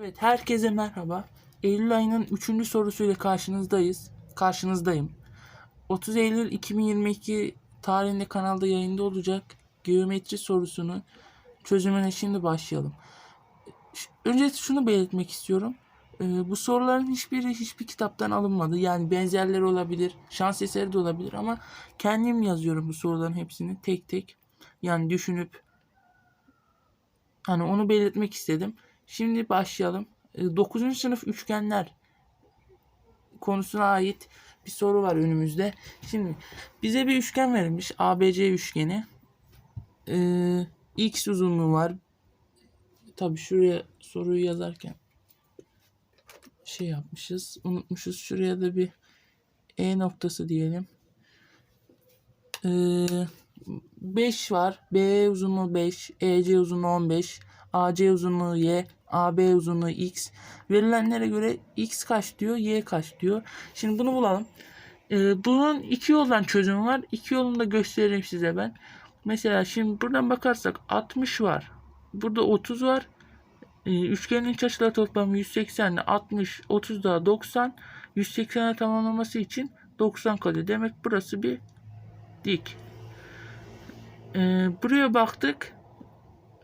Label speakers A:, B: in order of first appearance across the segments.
A: Evet, herkese merhaba. Eylül ayının 3. sorusuyla karşınızdayız. Karşınızdayım. 30 Eylül 2022 tarihinde kanalda yayında olacak geometri sorusunu çözümüne şimdi başlayalım. Önce şunu belirtmek istiyorum. Ee, bu soruların hiçbiri hiçbir kitaptan alınmadı. Yani benzerleri olabilir, şans eseri de olabilir ama kendim yazıyorum bu soruların hepsini tek tek. Yani düşünüp Hani onu belirtmek istedim. Şimdi başlayalım. 9. sınıf üçgenler konusuna ait bir soru var önümüzde. Şimdi bize bir üçgen verilmiş. ABC üçgeni. Ee, X uzunluğu var. Tabi şuraya soruyu yazarken şey yapmışız. Unutmuşuz. Şuraya da bir E noktası diyelim. Ee, 5 var. B uzunluğu 5, EC uzunluğu 15, AC uzunluğu Y, AB uzunluğu X. Verilenlere göre X kaç diyor, Y kaç diyor. Şimdi bunu bulalım. Ee, bunun iki yoldan çözümü var. İki yolunu da göstereyim size ben. Mesela şimdi buradan bakarsak 60 var. Burada 30 var. Ee, üçgenin iç açıları toplamı 180 ile 60, 30 daha 90. 180'e tamamlaması için 90 kalıyor. Demek burası bir dik. Ee, buraya baktık.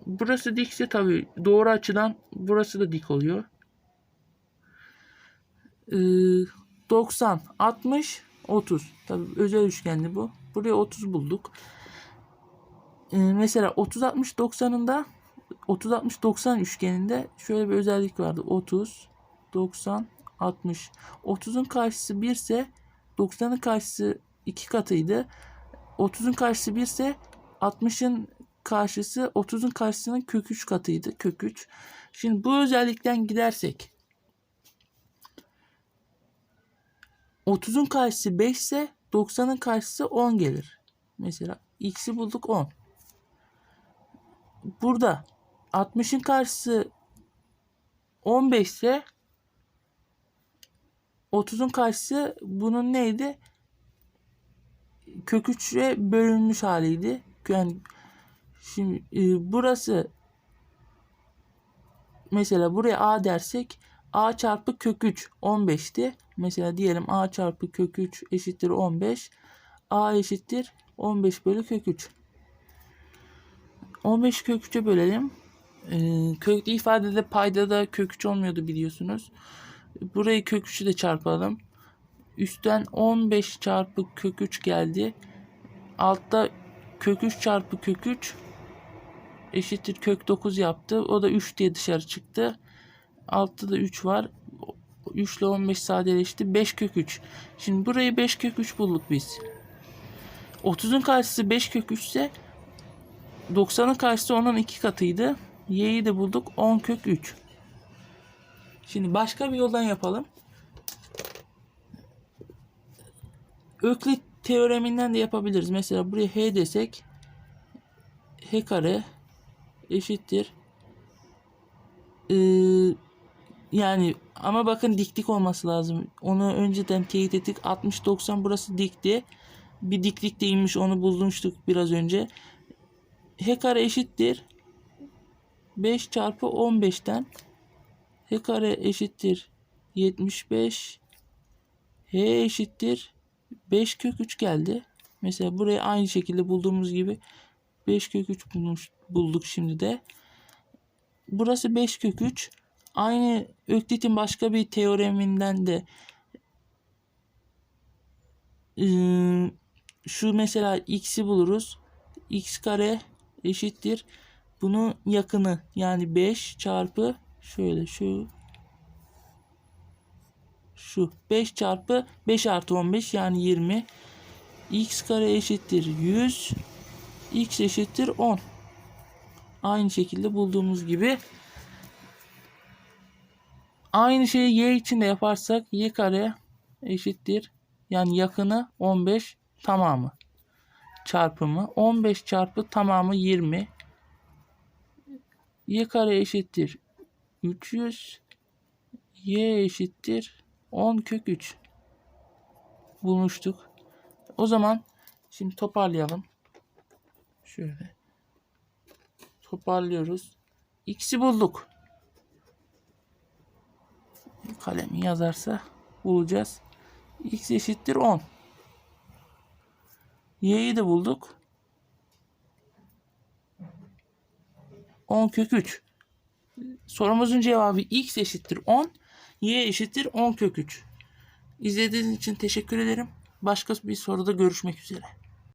A: Burası dikse tabii doğru açıdan burası da dik oluyor. Ee, 90, 60, 30. Tabii özel üçgenli bu. Buraya 30 bulduk. Ee, mesela 30, 60, 90'ında 30, 60, 90 üçgeninde şöyle bir özellik vardı. 30, 90, 60. 30'un karşısı 1 ise 90'ın karşısı 2 katıydı. 30'un karşısı 1 ise 60'ın karşısı 30'un karşısının kök 3 katıydı. Kök 3. Şimdi bu özellikten gidersek 30'un karşısı 5 ise 90'ın karşısı 10 gelir. Mesela x'i bulduk 10. Burada 60'ın karşısı 15 ise 30'un karşısı bunun neydi? Kök 3'e bölünmüş haliydi. Yani şimdi e, burası mesela buraya a dersek a çarpı kök 3 15'ti. Mesela diyelim a çarpı kök 3 eşittir 15. a eşittir 15 bölü kök 3. 15 kök 3'e bölelim. Ee, köklü ifadede payda da kök 3 olmuyordu biliyorsunuz. Burayı kök 3'ü de çarpalım. Üstten 15 çarpı kök 3 geldi. Altta kök 3 çarpı kök 3 eşittir kök 9 yaptı. O da 3 diye dışarı çıktı. Altta da 3 var. 3 ile 15 sadeleşti. 5 kök 3. Şimdi burayı 5 kök 3 bulduk biz. 30'un karşısı 5 kök 3 ise 90'ın karşısı onun 2 katıydı. Y'yi de bulduk 10 kök 3. Şimdi başka bir yoldan yapalım. Öklit teoreminden de yapabiliriz. Mesela buraya h desek h kare eşittir. Ee, yani ama bakın diklik olması lazım. Onu önceden teyit ettik. 60-90 burası dikti. Bir diklik de inmiş onu bulmuştuk biraz önce. h kare eşittir. 5 çarpı 15'ten h kare eşittir 75 h eşittir 5 kök 3 geldi. Mesela buraya aynı şekilde bulduğumuz gibi 5 kök 3 bulmuş, bulduk şimdi de. Burası 5 kök 3. Aynı Öklit'in başka bir teoreminden de ıı, şu mesela x'i buluruz. x kare eşittir. Bunun yakını yani 5 çarpı şöyle şu şu 5 çarpı 5 artı 15 yani 20 x kare eşittir 100 x eşittir 10 aynı şekilde bulduğumuz gibi aynı şeyi y için de yaparsak y kare eşittir. Yani yakını 15 tamamı. Çarpımı 15 çarpı tamamı 20 y kare eşittir 300 y eşittir 10 kök 3 bulmuştuk. O zaman şimdi toparlayalım. Şöyle. Toparlıyoruz. X'i bulduk. Kalemi yazarsa bulacağız. X eşittir 10. Y'yi de bulduk. 10 kök 3. Sorumuzun cevabı x eşittir 10, y eşittir 10 kök 3. İzlediğiniz için teşekkür ederim. Başka bir soruda görüşmek üzere.